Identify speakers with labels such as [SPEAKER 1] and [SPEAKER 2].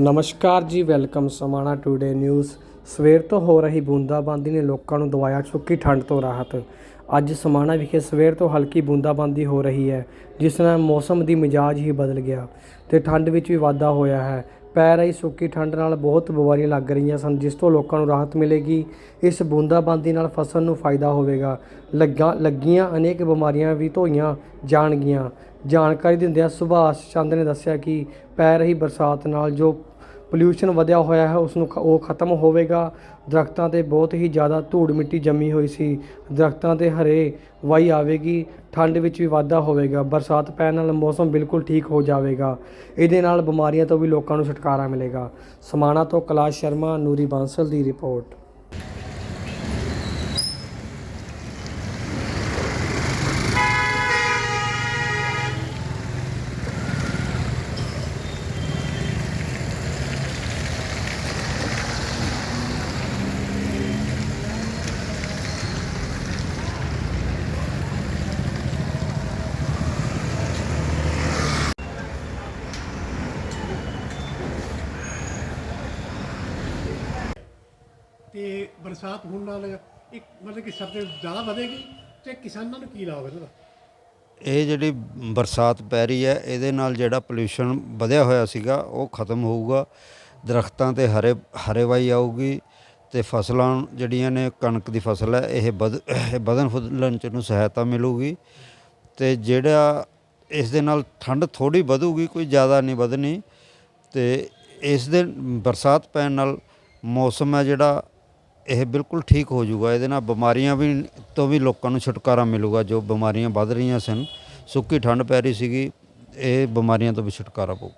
[SPEAKER 1] ਨਮਸਕਾਰ ਜੀ, welcome Samana today news. ਸਵੇਰ ਤੋਂ ਹੋ ਰਹੀ ਬੂੰਦਾਬਾਂਦੀ ਨੇ ਲੋਕਾਂ ਨੂੰ ਦਵਾਇਆ ਸੁੱਕੀ ਠੰਡ ਤੋਂ ਰਾਹਤ। ਅੱਜ ਸਮਾਣਾ ਵਿਖੇ ਸਵੇਰ ਤੋਂ ਹਲਕੀ ਬੂੰਦਾਬਾਂਦੀ ਹੋ ਰਹੀ ਹੈ, ਜਿਸ ਨਾਲ ਮੌਸਮ ਦੀ ਮਿਜਾਜ ਹੀ ਬਦਲ ਗਿਆ ਤੇ ਠੰਡ ਵਿੱਚ ਵੀ ਵਾਧਾ ਹੋਇਆ ਹੈ। ਪੈ ਰਹੀ ਸੁੱਕੀ ਠੰਡ ਨਾਲ ਬਹੁਤ ਬਿਮਾਰੀਆਂ ਲੱਗ ਰਹੀਆਂ ਸਨ, ਜਿਸ ਤੋਂ ਲੋਕਾਂ ਨੂੰ ਰਾਹਤ ਮਿਲੇਗੀ। ਇਸ ਬੂੰਦਾਬਾਂਦੀ ਨਾਲ ਫਸਲ ਨੂੰ ਫਾਇਦਾ ਹੋਵੇਗਾ। ਲੱਗਾ, ਲੱਗੀਆਂ ਅਨੇਕ ਬਿਮਾਰੀਆਂ ਵੀ ਧੋਈਆਂ ਜਾਣਗੀਆਂ। ਜਾਣਕਾਰੀ ਦਿੰਦਿਆਂ ਸੁਭਾਸ਼ ਚੰਦ ਨੇ ਦੱਸਿਆ ਕਿ ਪੈ ਰਹੀ ਬਰਸਾਤ ਨਾਲ ਜੋ ਪੋਲਿਊਸ਼ਨ ਵਧਿਆ ਹੋਇਆ ਹੈ ਉਸ ਨੂੰ ਖ- ਉਹ ਖਤਮ ਹੋਵੇਗਾ। ਦਰਖਤਾਂ ਤੇ ਬਹੁਤ ਹੀ ਜ਼ਿਆਦਾ ਧੂੜ ਮਿੱਟੀ ਜੰਮੀ ਹੋਈ ਸੀ। ਦਰਖਤਾਂ ਤੇ ਹਰੇ ਵਾਈ ਆਵੇਗੀ, ਠੰਡ ਵਿੱਚ ਵੀ ਵਾਧਾ ਹੋਵੇਗਾ। ਬਰਸਾਤ ਪੈਣ ਨਾਲ ਮੌਸਮ ਬਿਲਕੁਲ ਠੀਕ ਹੋ ਜਾਵੇਗਾ। ਇਹਦੇ ਨਾਲ ਬਿਮਾਰੀਆਂ ਤੋਂ ਵੀ ਲੋਕਾਂ ਨੂੰ ਛੁਟਕਾਰਾ ਮਿਲੇਗਾ। ਸਮਾਣਾ ਤੋਂ ਕੈਲਾਸ਼ ਸ਼ਰਮਾ, ਨੂਰੀ ਬਾਂਸਲ ਦੀ ਰਿਪੋਰਟ।
[SPEAKER 2] ਤੇ ਬਰਸਾਤ ਹੋਣ ਨਾਲ ਇੱਕ ਮਤਲਬ ਕਿ ਸਰਦੀ ਜ਼ਿਆਦਾ ਵਧੇਗੀ ਤੇ ਕਿਸਾਨਾਂ ਨੂੰ ਕੀ ਲਾਭ ਇਹਦਾ?
[SPEAKER 3] ਇਹ ਜਿਹੜੀ ਬਰਸਾਤ ਪੈ ਰਹੀ ਹੈ, ਇਹਦੇ ਨਾਲ ਜਿਹੜਾ ਪੋਲਿਊਸ਼ਨ ਵਧਿਆ ਹੋਇਆ ਸੀਗਾ, ਉਹ ਖਤਮ ਹੋਊਗਾ। ਦਰਖਤਾਂ ਤੇ ਹਰੇ, ਹਰੇਵਾਈ ਆਊਗੀ ਤੇ ਫਸਲਾਂ ਜਿਹੜੀਆਂ ਨੇ, ਕਣਕ ਦੀ ਫਸਲ ਹੈ, ਇਹ ਵਧ ਵਧਣ ਫੁੱਲਣ ਚ ਨੂੰ ਸਹਾਇਤਾ ਮਿਲੂਗੀ ਤੇ ਜਿਹੜਾ ਇਸ ਦੇ ਨਾਲ ਠੰਡ ਥੋੜੀ ਵਧੂਗੀ, ਕੋਈ ਜ਼ਿਆਦਾ ਨਹੀਂ ਵਧਣੀ ਤੇ ਇਸ ਦੇ ਬਰਸਾਤ ਪੈਣ ਨਾਲ ਮੌਸਮ ਹੈ ਜਿਹੜਾ ਇਹ ਬਿਲਕੁਲ ਠੀਕ ਹੋ ਜਾਊਗਾ। ਇਹਦੇ ਨਾਲ ਬਿਮਾਰੀਆਂ ਵੀ ਤੋਂ ਵੀ ਲੋਕਾਂ ਨੂੰ ਛੁਟਕਾਰਾ ਮਿਲੂਗਾ, ਜੋ ਬਿਮਾਰੀਆਂ ਵੱਧ ਰਹੀਆਂ ਸਨ। ਸੁੱਕੀ ਠੰਡ ਪੈ ਰਹੀ ਸੀਗੀ, ਇਹ ਬਿਮਾਰੀਆਂ ਤੋਂ ਵੀ ਛੁਟਕਾਰਾ ਪਊ।